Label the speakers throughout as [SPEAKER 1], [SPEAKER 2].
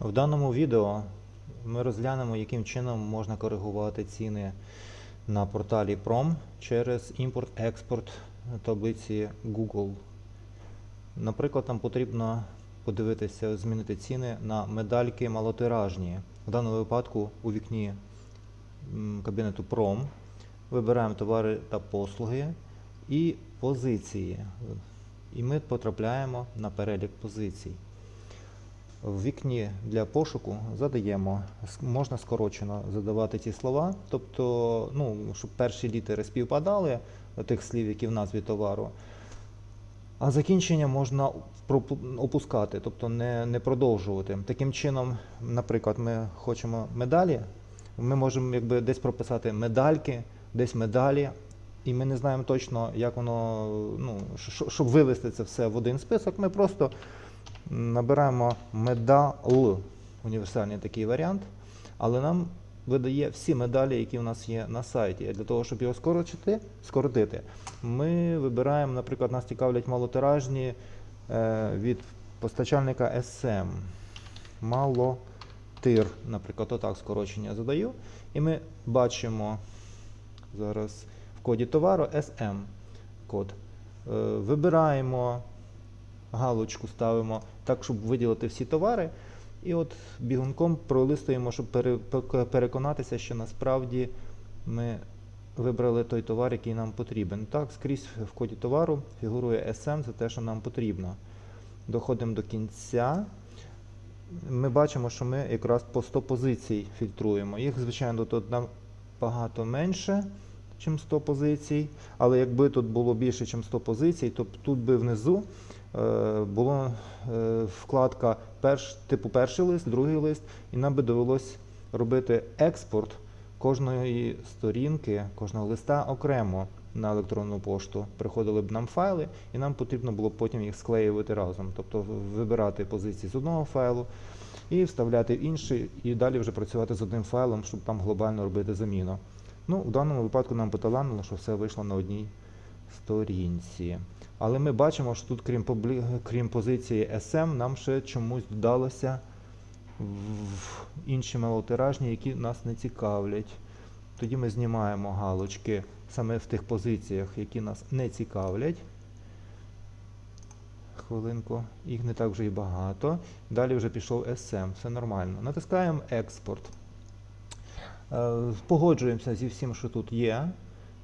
[SPEAKER 1] В даному відео ми розглянемо, яким чином можна коригувати ціни на порталі Prom через імпорт-експорт таблиці Google. Наприклад, нам потрібно подивитися, змінити ціни на медальки малотиражні. В даному випадку у вікні кабінету Prom вибираємо товари та послуги і позиції. І ми потрапляємо на перелік позицій. В вікні для пошуку задаємо, можна скорочено задавати ці слова, тобто, ну, щоб перші літери співпадали тих слів, які в назві товару. А закінчення можна опускати, тобто не, не продовжувати. Таким чином, наприклад, ми хочемо медалі, ми можемо якби десь прописати медальки, десь медалі, і ми не знаємо точно, як воно, ну, щоб вивести це все в один список, ми просто набираємо медал, універсальний такий варіант, але нам видає всі медалі, які в нас є на сайті. Для того, щоб його скоротити, скоротити, ми вибираємо, наприклад, нас цікавлять малотиражні е, від постачальника SM. Малотир, наприклад, отак скорочення задаю. І ми бачимо зараз в коді товару SM код. Е, Вибираємо галочку ставимо так, щоб виділити всі товари. І от бігунком пролистуємо, щоб переконатися, що насправді ми вибрали той товар, який нам потрібен. Так, скрізь в коді товару фігурує SM, це те, що нам потрібно. Доходимо до кінця. Ми бачимо, що ми якраз по 100 позицій фільтруємо. Їх, звичайно, тут набагато менше, ніж 100 позицій. Але якби тут було більше, ніж 100 позицій, то тут би внизу була е, вкладка перш, типу перший лист, другий лист, і нам би довелось робити експорт кожної сторінки, кожного листа окремо на електронну пошту. Приходили б нам файли, і нам потрібно було потім їх склеювати разом. Тобто вибирати позиції з одного файлу і вставляти в інший, і далі вже працювати з одним файлом, щоб там глобально робити заміну. Ну, в даному випадку нам поталанило, що все вийшло на одній сторінці. Але ми бачимо, що тут, крім, крім позиції SM, нам ще чомусь додалося в інші малотиражні, які нас не цікавлять. Тоді ми знімаємо галочки саме в тих позиціях, які нас не цікавлять. Хвилинку, їх не так вже і багато. Далі вже пішов SM, все нормально. Натискаємо експорт. Е, Погоджуємося зі всім, що тут є.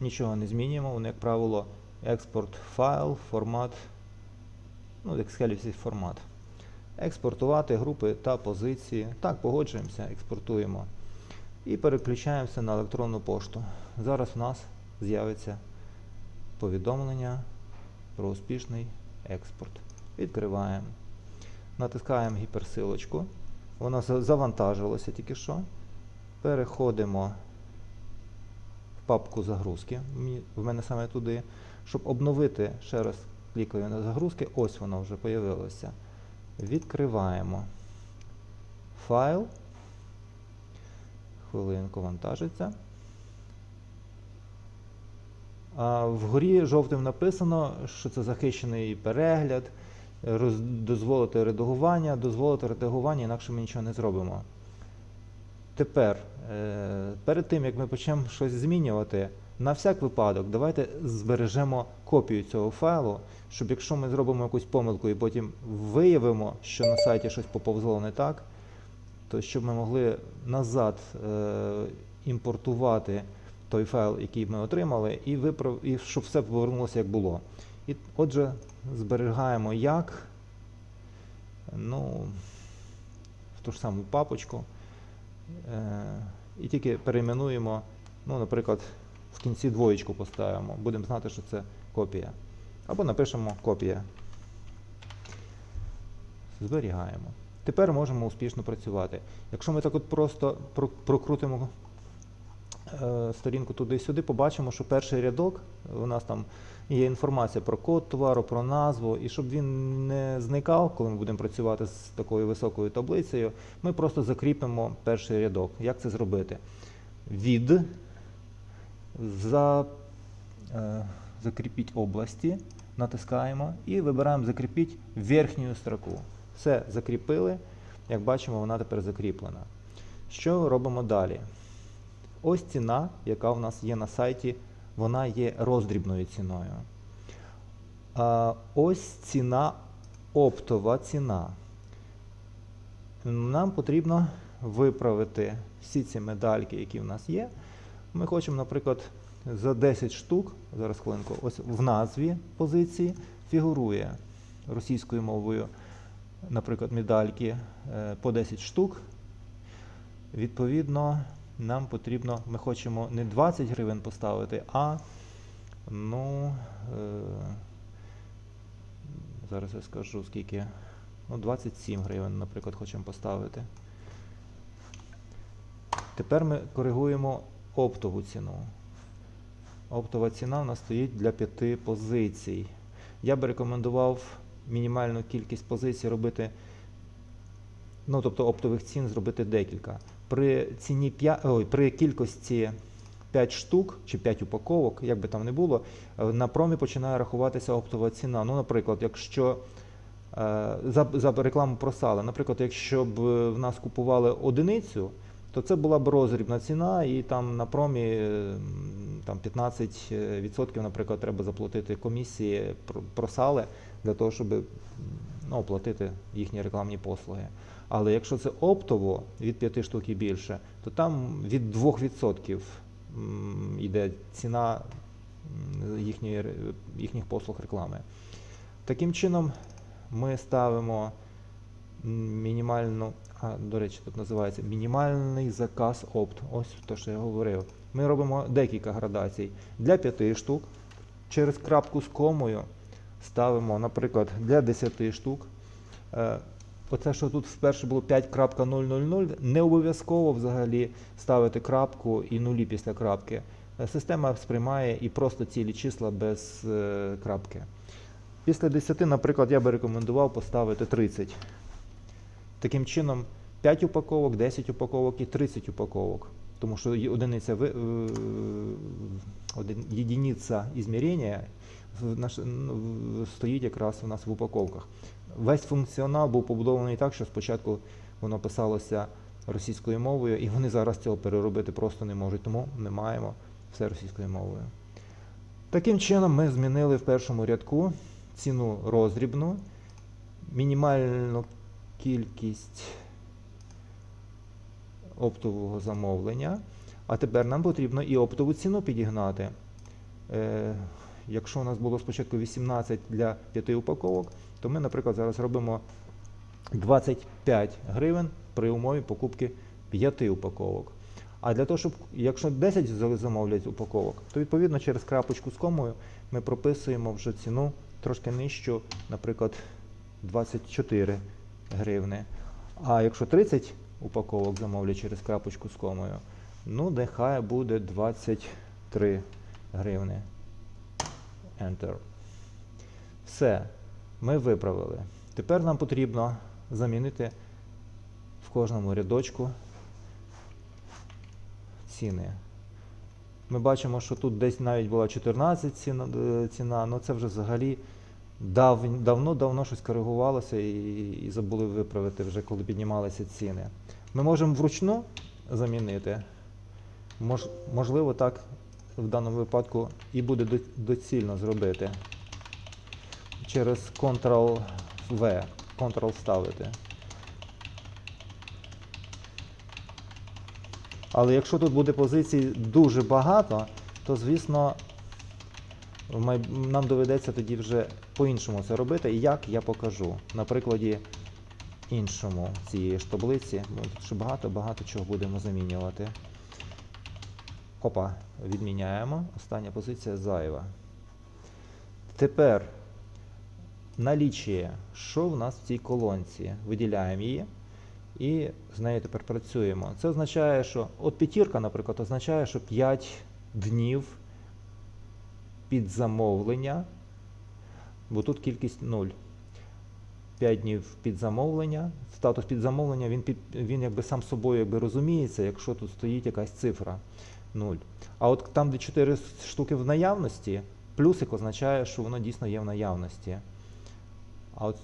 [SPEAKER 1] Нічого не змінюємо. Вони, як правило, експорт файл, формат, ну, як скелівський формат. Експортувати групи та позиції. Так, погоджуємося, експортуємо. І переключаємося на електронну пошту. Зараз у нас з'явиться повідомлення про успішний експорт. Відкриваємо. Натискаємо гіперсилочку. Вона за- завантажилася тільки що. Переходимо папку загрузки. В мене саме туди. Щоб обновити, ще раз клікаю на загрузки, ось воно вже появилося. Відкриваємо файл. Хвилинку вантажиться. А вгорі жовтим написано, що це захищений перегляд, роз, дозволити редагування, дозволити редагування, інакше ми нічого не зробимо. Тепер, е, перед тим як ми почнемо щось змінювати, на всяк випадок, давайте збережемо копію цього файлу, щоб якщо ми зробимо якусь помилку і потім виявимо, що на сайті щось поповзло не так, то щоб ми могли назад е, імпортувати той файл, який ми отримали, і, виправ... і щоб все повернулося як було. І отже, зберігаємо як ну, в ту ж саму папочку. Е, і тільки перейменуємо, ну, наприклад, в кінці двоєчку поставимо. Будемо знати, що це копія. Або напишемо копія. Зберігаємо. Тепер можемо успішно працювати. Якщо ми так от просто прокрутимо е, сторінку туди-сюди, побачимо, що перший рядок у нас там є інформація про код товару, про назву, і щоб він не зникав, коли ми будемо працювати з такою високою таблицею, ми просто закріпимо перший рядок. Як це зробити? Від за, е, закріпіть області, натискаємо і вибираємо закріпіть верхню строку. Все, закріпили. Як бачимо, вона тепер закріплена. Що робимо далі? Ось ціна, яка в нас є на сайті, вона є роздрібною ціною. А ось ціна, оптова ціна. Нам потрібно виправити всі ці медальки, які в нас є. Ми хочемо, наприклад, за 10 штук, зараз хвилинку, ось в назві позиції фігурує російською мовою, наприклад, медальки е, по 10 штук. Відповідно, нам потрібно, ми хочемо не 20 гривень поставити, а ну, е, зараз я скажу скільки. Ну, 27 гривень, наприклад, хочемо поставити. Тепер ми коригуємо оптову ціну. Оптова ціна у нас стоїть для 5 позицій. Я би рекомендував мінімальну кількість позицій робити, ну тобто оптових цін зробити декілька. При ціні 5, ой, при кількості 5 штук чи 5 упаковок, як би там не було, е, на промі починає рахуватися оптова ціна. Ну, наприклад, якщо е, за, за рекламу про сало, наприклад, якщо б е, в нас купували одиницю, то це була б розрібна ціна, і там на промі там 15%, наприклад, треба заплатити комісії про- просали для того, щоб ну, оплатити їхні рекламні послуги. Але якщо це оптово від 5 штук і більше, то там від 2% йде ціна їхньої, їхніх послуг реклами. Таким чином, ми ставимо мінімальну, а, до речі, тут називається мінімальний заказ опт. Ось те, що я говорив. Ми робимо декілька градацій. Для 5 штук через крапку з комою ставимо, наприклад, для 10 штук. Оце, що тут вперше було 5.000, не обов'язково взагалі ставити крапку і нулі після крапки. Е, Система сприймає і просто цілі числа без е, крапки. Після 10, наприклад, я би рекомендував поставити 30. Таким чином, 5 упаковок, 10 упаковок і 30 упаковок. Тому що одиниця е, єдиниця ізмірення стоїть якраз у нас в упаковках. Весь функціонал був побудований так, що спочатку воно писалося російською мовою, і вони зараз цього переробити просто не можуть, тому ми маємо все російською мовою. Таким чином, ми змінили в першому рядку ціну роздрібну, мінімальну кількість оптового замовлення. А тепер нам потрібно і оптову ціну підігнати. Е, якщо у нас було спочатку 18 для 5 упаковок, то ми, наприклад, зараз робимо 25 гривень при умові покупки 5 упаковок. А для того, щоб якщо 10 замовлять упаковок, то відповідно через крапочку з комою ми прописуємо вже ціну трошки нижчу, наприклад, 24 гривни. А якщо 30 упаковок замовлять через крапочку з комою, ну нехай буде 23 гривни. Enter. Все, ми виправили. Тепер нам потрібно замінити в кожному рядочку ціни. Ми бачимо, що тут десь навіть була 14 ціна, е, ціна ну це вже взагалі давно-давно щось коригувалося і, і забули виправити вже, коли піднімалися ціни. Ми можемо вручну замінити. Мож, можливо, так в даному випадку і буде доцільно зробити. Через Ctrl-V, Ctrl ставити. Але якщо тут буде позицій дуже багато, то звісно нам доведеться тоді вже по-іншому це робити. І як я покажу на прикладі іншому цієї ж таблиці. Тут багато-багато чого будемо замінювати. Опа, відміняємо. Остання позиція зайва. Тепер налічує, що в нас в цій колонці. Виділяємо її і з нею тепер працюємо. Це означає, що от п'ятірка, наприклад, означає, що 5 днів під замовлення, бо тут кількість 0. 5 днів під замовлення. Статус під замовлення, він, під, він якби сам собою якби розуміється, якщо тут стоїть якась цифра 0. А от там, де 4 штуки в наявності, плюсик означає, що воно дійсно є в наявності. А от,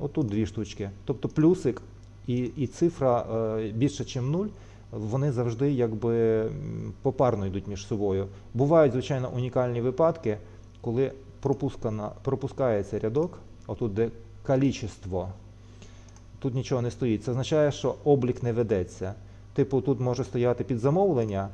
[SPEAKER 1] от тут дві штучки. Тобто плюсик І, і цифра е, більше, ніж 0, вони завжди якби попарно йдуть між собою. Бувають, звичайно, унікальні випадки, коли пропускана, пропускається рядок, отут де калічество, тут нічого не стоїть. Це означає, що облік не ведеться. Типу, тут може стояти під замовлення,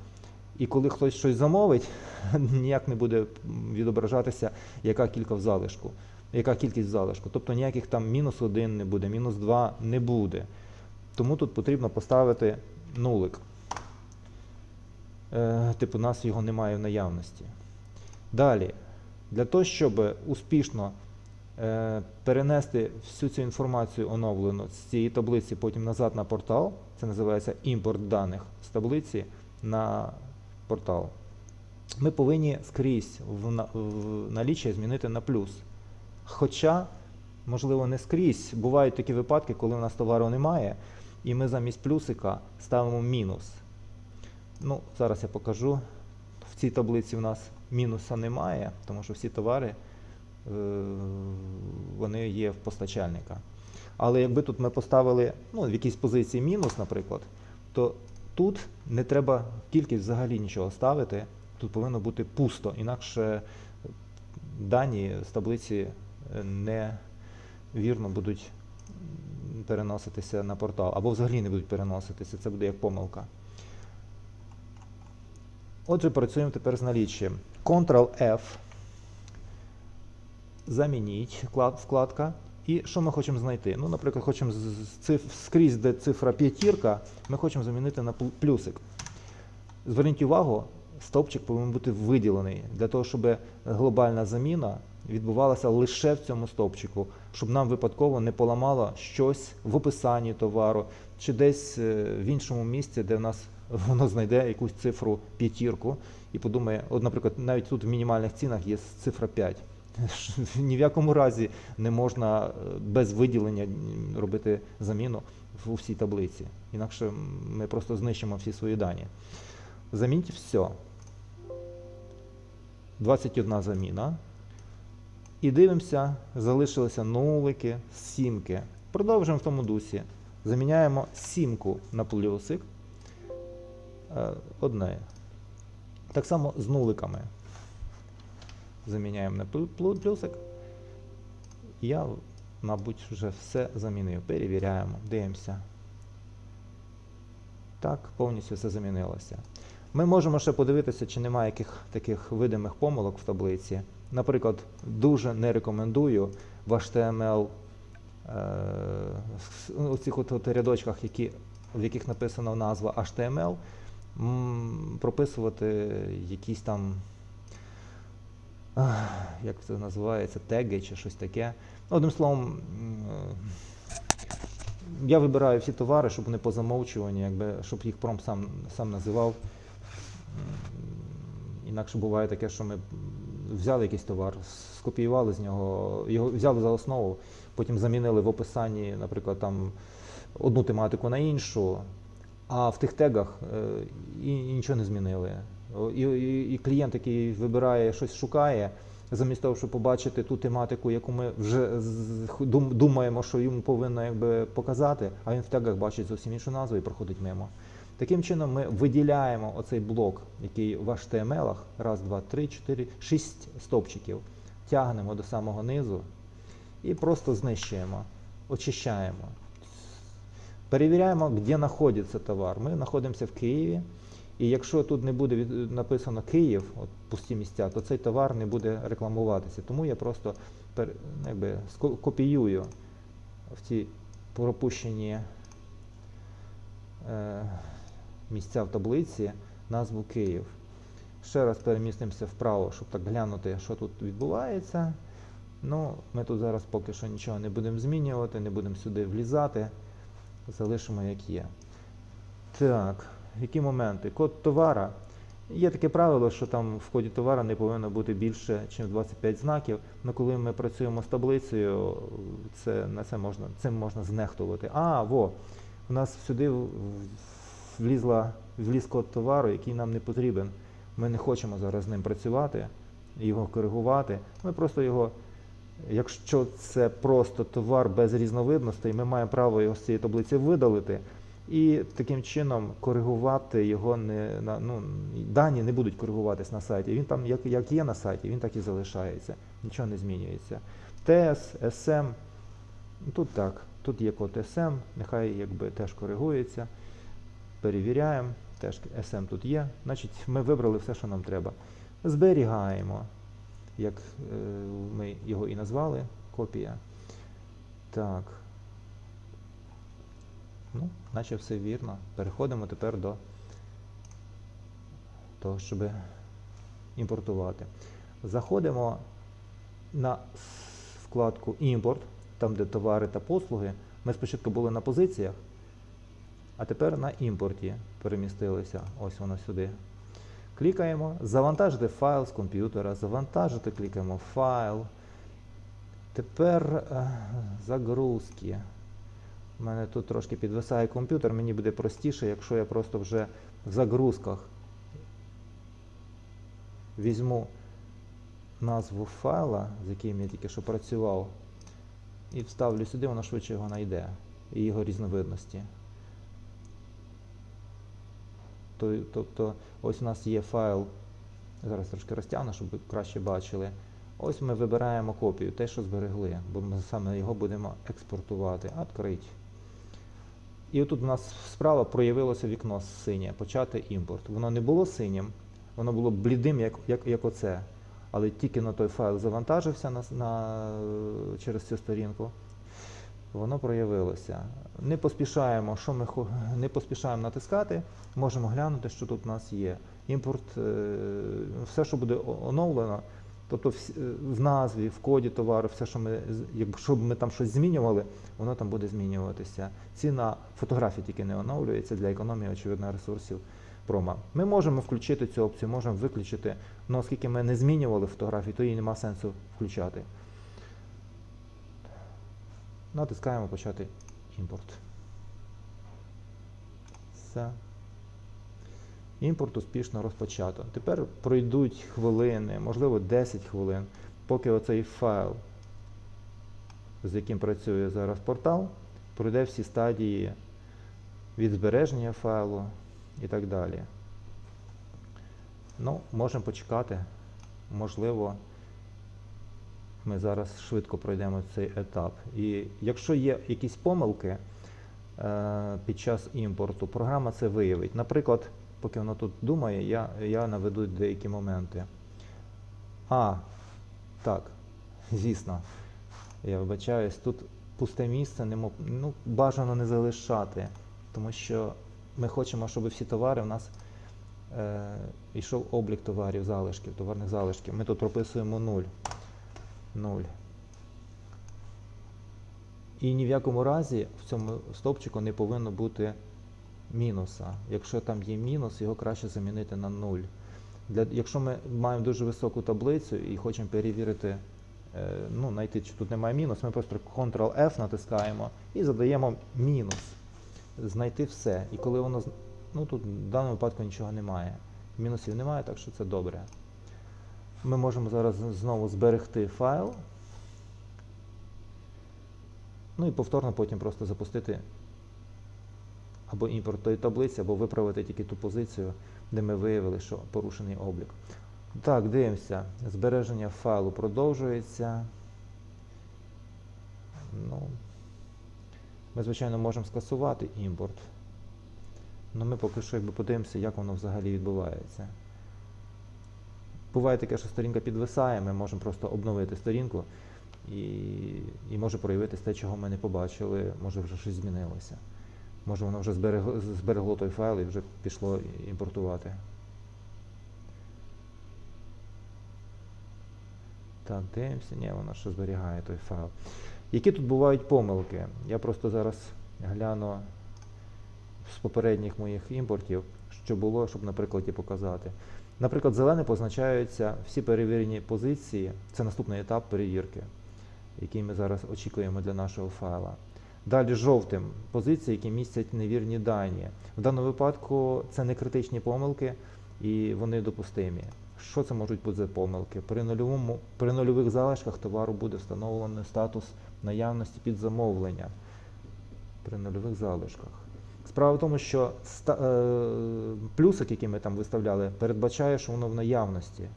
[SPEAKER 1] і коли хтось щось замовить, ніяк не буде відображатися, яка кілька в залишку, яка кількість залишку. Тобто ніяких там мінус один не буде, мінус два не буде. Тому тут потрібно поставити нулик. Е, типу, у нас його немає в наявності. Далі, для того, щоб успішно е, перенести всю цю інформацію оновлену з цієї таблиці потім назад на портал, це називається імпорт даних з таблиці на портал, ми повинні скрізь в, на- в наліччя змінити на плюс. Хоча, можливо, не скрізь. Бувають такі випадки, коли у нас товару немає, і ми замість плюсика ставимо мінус. Ну, зараз я покажу. В цій таблиці у нас мінуса немає, тому що всі товари е, вони є в постачальника. Але якби тут ми поставили ну, в якійсь позиції мінус, наприклад, то тут не треба кількість взагалі нічого ставити. Тут повинно бути пусто, інакше дані з таблиці невірно будуть переноситися на портал, або взагалі не будуть переноситися. Це буде як помилка. Отже, працюємо тепер з наліччям. Ctrl-F. Замініть вкладка. І що ми хочемо знайти? Ну, наприклад, хочемо циф, скрізь, де цифра п'ятірка, ми хочемо замінити на плюсик. Зверніть увагу, стовпчик повинен бути виділений для того, щоб глобальна заміна відбувалася лише в цьому стовпчику, щоб нам випадково не поламало щось в описанні товару чи десь е, в іншому місці, де в нас воно знайде якусь цифру п'ятірку і подумає, от, наприклад, навіть тут в мінімальних цінах є цифра 5. Ні в якому разі не можна е, без виділення робити заміну в всій таблиці. Інакше ми просто знищимо всі свої дані. Замініть все. 21 заміна. І дивимося, залишилися нулики, сімки. Продовжуємо в тому дусі. Заміняємо сімку на плюсик. Е, Одне. Так само з нуликами. Заміняємо на плю- плю- плюсик. Я, мабуть, вже все замінив. Перевіряємо, дивимося. Так, повністю все замінилося. Ми можемо ще подивитися, чи немає яких таких видимих помилок в таблиці. Наприклад, дуже не рекомендую в HTML е, у цих рядочках, які, в яких написана назва HTML, прописувати якісь там, як це називається, теги чи щось таке. Одним словом, е, я вибираю всі товари, щоб вони по замовчуванню, якби, щоб їх пром сам, сам називав. Інакше буває таке, що ми взяли якийсь товар, скопіювали з нього, його взяли за основу, потім замінили в описанні, наприклад, там одну тематику на іншу, а в тих тегах е, і, і нічого не змінили. І, і, і клієнт, який вибирає щось шукає, замість того, щоб побачити ту тематику, яку ми вже думаємо, що йому повинно якби показати, а він в тегах бачить зовсім іншу назву і проходить мимо. Таким чином, ми виділяємо оцей блок, який в HTML, раз, два, три, чотири, шість стовпчиків, тягнемо до самого низу і просто знищуємо, очищаємо. Перевіряємо, де знаходиться товар. Ми знаходимося в Києві. І якщо тут не буде написано Київ, от пусті місця, то цей товар не буде рекламуватися. Тому я просто якби, копіюю в ці пропущені е, місця в таблиці назву Київ. Ще раз перемістимося вправо, щоб так глянути, що тут відбувається. Ну, ми тут зараз поки що нічого не будемо змінювати, не будемо сюди влізати. Залишимо як є. Так, які моменти? Код товара. Є таке правило, що там в коді товара не повинно бути більше, ніж 25 знаків. Але коли ми працюємо з таблицею, це, на це можна, цим можна знехтувати. А, во, у нас сюди в- влізла, вліз код товару, який нам не потрібен. Ми не хочемо зараз з ним працювати, його коригувати. Ми просто його Якщо це просто товар без різновидностей, ми маємо право його з цієї таблиці видалити і таким чином коригувати його не на ну дані не будуть коригуватись на сайті. Він там як, як є на сайті, він так і залишається. Нічого не змінюється. ТС, СМ. Тут так, тут є код SM, нехай якби теж коригується. Перевіряємо, теж SM тут є. Значить, ми вибрали все, що нам треба. Зберігаємо, як е, ми його і назвали, копія. Так. Ну, наче все вірно. Переходимо тепер до того, щоб імпортувати. Заходимо на вкладку Імпорт, там, де товари та послуги. Ми спочатку були на позиціях, а тепер на імпорті перемістилися. Ось воно сюди. Клікаємо, завантажити файл з комп'ютера, завантажити, клікаємо файл. Тепер е, загрузки. У мене тут трошки підвисає комп'ютер, мені буде простіше, якщо я просто вже в загрузках візьму назву файла, з яким я тільки що працював, і вставлю сюди, воно швидше його знайде, і його різновидності. То- Тобто, ось у нас є файл, зараз трошки розтягну, щоб ви краще бачили. Ось ми вибираємо копію, те, що зберегли, бо ми саме його будемо експортувати. Открить. І отут у нас справа проявилося вікно синє, почати імпорт. Воно не було синім, воно було блідим, як, як, як оце. Але тільки на той файл завантажився на, на, через цю сторінку, воно проявилося. Не поспішаємо, що ми не поспішаємо натискати, можемо глянути, що тут у нас є. Імпорт, е, все, що буде оновлено, тобто е, в назві, в коді товару, все, що ми, якщо б ми там щось змінювали, воно там буде змінюватися. Ціна фотографій тільки не оновлюється для економії, очевидно, ресурсів промо. Ми можемо включити цю опцію, можемо виключити, але оскільки ми не змінювали фотографії, то її нема сенсу включати. Натискаємо почати імпорт. Все. Імпорт успішно розпочато. Тепер пройдуть хвилини, можливо 10 хвилин, поки оцей файл, з яким працює зараз портал, пройде всі стадії від збереження файлу і так далі. Ну, можемо почекати. Можливо, ми зараз швидко пройдемо цей етап. І якщо є якісь помилки е, під час імпорту, програма це виявить. Наприклад, поки воно тут думає, я, я наведу деякі моменти. А, так, звісно, я вибачаюсь, тут пусте місце не мог, ну, бажано не залишати, тому що ми хочемо, щоб всі товари в нас е, йшов облік товарів, залишків, товарних залишків. Ми тут прописуємо 0. 0. І ні в якому разі в цьому стовпчику не повинно бути мінуса. Якщо там є мінус, його краще замінити на 0. Для, якщо ми маємо дуже високу таблицю і хочемо перевірити, е, ну, знайти, чи тут немає мінус, ми просто Ctrl-F натискаємо і задаємо мінус. Знайти все. І коли воно. Ну тут в даному випадку нічого немає. Мінусів немає, так що це добре. Ми можемо зараз знову зберегти файл. Ну і повторно потім просто запустити або імпорт тої таблиці, або виправити тільки ту позицію, де ми виявили, що порушений облік. Так, дивимося. Збереження файлу продовжується. Ну, ми, звичайно, можемо скасувати імпорт. Але ми поки що якби подивимося, як воно взагалі відбувається. Буває таке, що сторінка підвисає, ми можемо просто обновити сторінку і, і може проявитись те, чого ми не побачили, може вже щось змінилося. Може воно вже зберегло, зберегло той файл і вже пішло імпортувати. Так, дивимося, ні, воно ще зберігає той файл. Які тут бувають помилки? Я просто зараз гляну з попередніх моїх імпортів, що було, щоб на прикладі показати. Наприклад, зелене позначаються всі перевірені позиції. Це наступний етап перевірки, який ми зараз очікуємо для нашого файла. Далі жовтим позиції, які містять невірні дані. В даному випадку це не критичні помилки і вони допустимі. Що це можуть бути за помилки? При, нульовому, при нульових залишках товару буде встановлений статус наявності під замовлення. При нульових залишках. Справа в тому, що е, плюсик, який ми там виставляли, передбачає, що воно в наявності.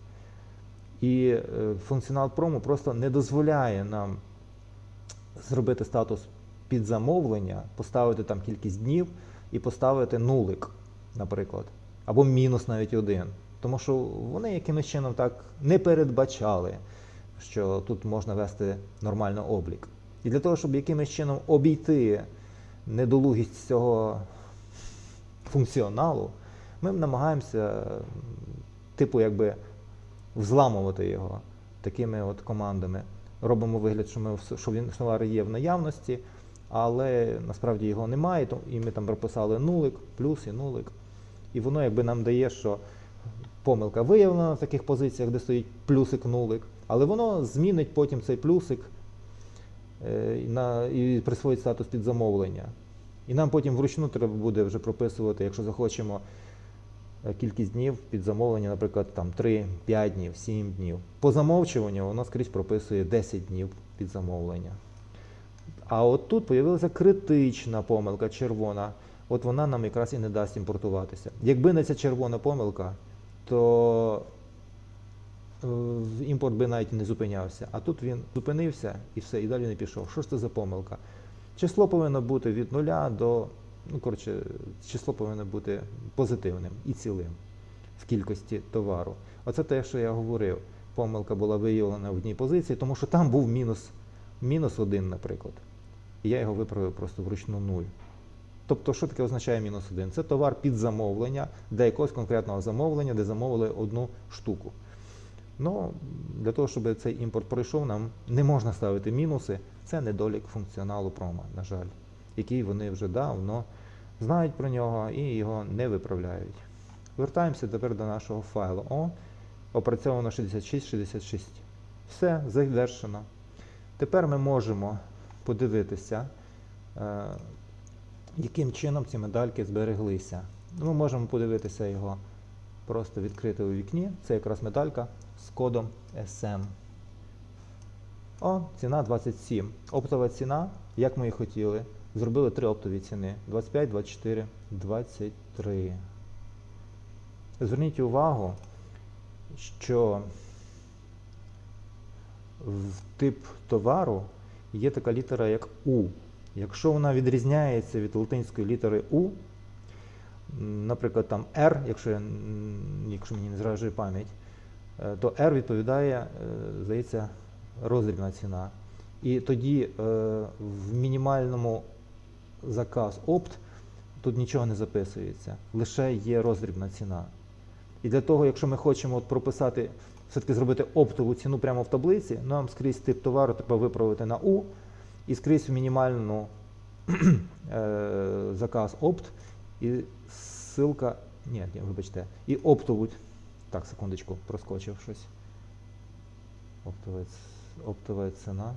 [SPEAKER 1] І е, функціонал прому просто не дозволяє нам зробити статус під замовлення, поставити там кількість днів і поставити нулик, наприклад, або мінус навіть один. Тому що вони якимось чином так не передбачали, що тут можна вести нормально облік. І для того, щоб якимось чином обійти недолугість цього функціоналу, ми намагаємося, типу, якби взламувати його такими от командами. Робимо вигляд, що, ми, що він товар є в наявності, але насправді його немає, і ми там прописали нулик, плюс і нулик. І воно якби нам дає, що помилка виявлена в таких позиціях, де стоїть плюсик, нулик, але воно змінить потім цей плюсик на, і присвоїть статус під замовлення. І нам потім вручну треба буде вже прописувати, якщо захочемо е, кількість днів під замовлення, наприклад, там 3, 5 днів, 7 днів. По замовчуванню воно скрізь прописує 10 днів під замовлення. А от тут з'явилася критична помилка червона. От вона нам якраз і не дасть імпортуватися. Якби не ця червона помилка, то е, імпорт би навіть не зупинявся. А тут він зупинився і все, і далі не пішов. Що ж це за помилка? Число повинно бути від нуля до, ну коротше, число повинно бути позитивним і цілим в кількості товару. Оце те, що я говорив. Помилка була виявлена в одній позиції, тому що там був мінус, мінус один, наприклад. І я його виправив просто вручну нуль. Тобто, що таке означає мінус один? Це товар під замовлення, для якогось конкретного замовлення, де замовили одну штуку. Ну, для того, щоб цей імпорт пройшов, нам не можна ставити мінуси. Це недолік функціоналу прома, на жаль, який вони вже давно знають про нього і його не виправляють. Вертаємося тепер до нашого файлу. О, опрацьовано 6666. Все, завершено. Тепер ми можемо подивитися, е, яким чином ці медальки збереглися. Ми можемо подивитися його просто відкрити у вікні. Це якраз медалька з кодом SM. О, ціна 27. Оптова ціна, як ми і хотіли. Зробили три оптові ціни: 25, 24, 23. Зверніть увагу, що в тип товару є така літера, як У. Якщо вона відрізняється від латинської літери У, наприклад, там R, якщо, я, якщо мені не зраджує пам'ять, то R відповідає, е, здається, роздрібна ціна. І тоді е, в мінімальному заказ опт тут нічого не записується, лише є роздрібна ціна. І для того, якщо ми хочемо от прописати, все-таки зробити оптову ціну прямо в таблиці, нам скрізь тип товару треба виправити на У і скрізь в мінімальну е, заказ опт і ссылка. Ні, вибачте, і оптову. Так, секундочку, проскочив щось. Оптова, ціна.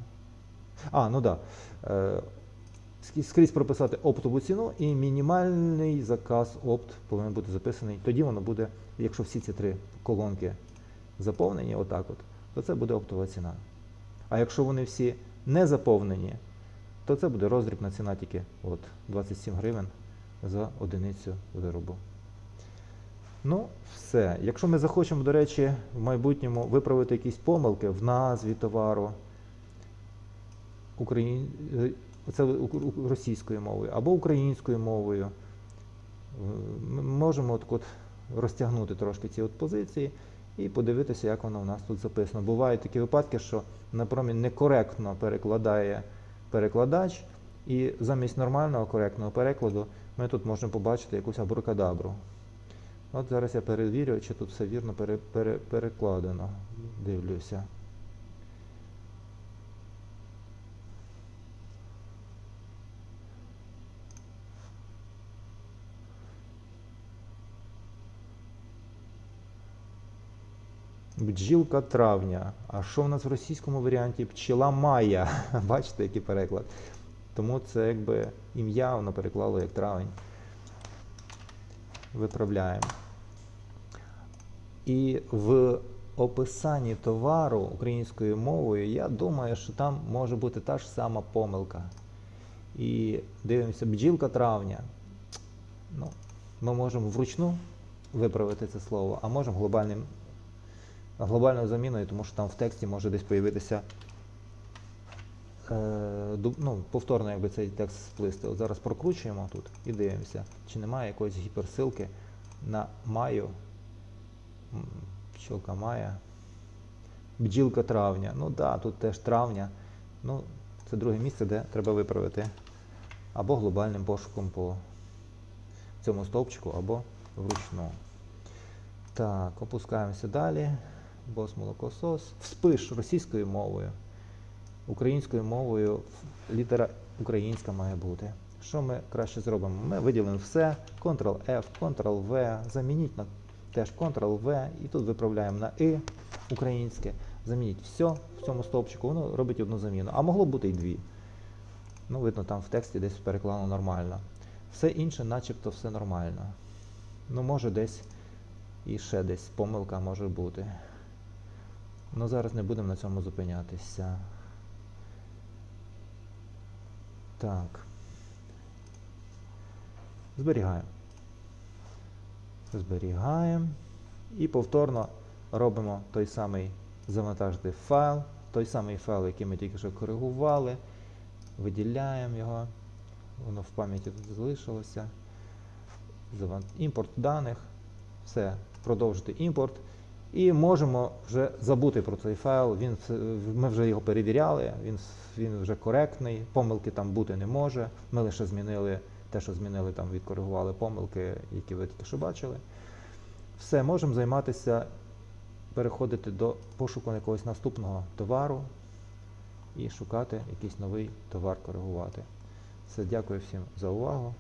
[SPEAKER 1] А, ну так. Да. Е, скрізь прописати оптову ціну і мінімальний заказ опт повинен бути записаний. Тоді воно буде, якщо всі ці три колонки заповнені, отак от, то це буде оптова ціна. А якщо вони всі не заповнені, то це буде роздрібна ціна тільки от 27 гривень за одиницю виробу. Ну, все. Якщо ми захочемо, до речі, в майбутньому виправити якісь помилки в назві товару, Україн... е, це російською мовою або українською мовою, е, ми можемо от, от розтягнути трошки ці от позиції і подивитися, як воно в нас тут записано. Бувають такі випадки, що на промінь некоректно перекладає перекладач, і замість нормального коректного перекладу ми тут можемо побачити якусь абракадабру. От зараз я перевірю, чи тут все вірно пере, пере, перекладено. Дивлюся. Бджілка травня. А що в нас в російському варіанті? Пчела Майя. Бачите, який переклад. Тому це якби ім'я воно переклало як травень. Виправляємо. І в описанні товару українською мовою, я думаю, що там може бути та ж сама помилка. І дивимося, бджілка травня. Ну, ми можемо вручну виправити це слово, а можемо глобальним, глобальною заміною, тому що там в тексті може десь появитися ну, повторно якби цей текст сплисти. От зараз прокручуємо тут і дивимося, чи немає якоїсь гіперсилки на маю, м, пчолка мая, бджілка травня. Ну так, да, тут теж травня. Ну, це друге місце, де треба виправити або глобальним пошуком по цьому стовпчику, або вручну. Так, опускаємося далі. Бос молокосос. Вспиш російською мовою. Українською мовою літера українська має бути. Що ми краще зробимо? Ми виділимо все, Ctrl-F, Ctrl-V, замініть на теж Ctrl-V, і тут виправляємо на І українське. Замініть все в цьому стовпчику, воно робить одну заміну. А могло бути і дві. Ну, видно, там в тексті десь переклано нормально. Все інше, начебто, все нормально. Ну, може, десь і ще десь помилка може бути. Ну, зараз не будемо на цьому зупинятися. Так. Зберігаємо. Зберігаємо. І повторно робимо той самий завантажити файл, той самий файл, який ми тільки що коригували. Виділяємо його. Воно в пам'яті тут залишилося. Імпорт даних. Все, продовжити імпорт. І можемо вже забути про цей файл. Він, ми вже його перевіряли, він, він вже коректний, помилки там бути не може. Ми лише змінили те, що змінили, там відкоригували помилки, які ви тільки що бачили. Все, можемо займатися, переходити до пошуку якогось наступного товару і шукати якийсь новий товар коригувати. Все, дякую всім за увагу.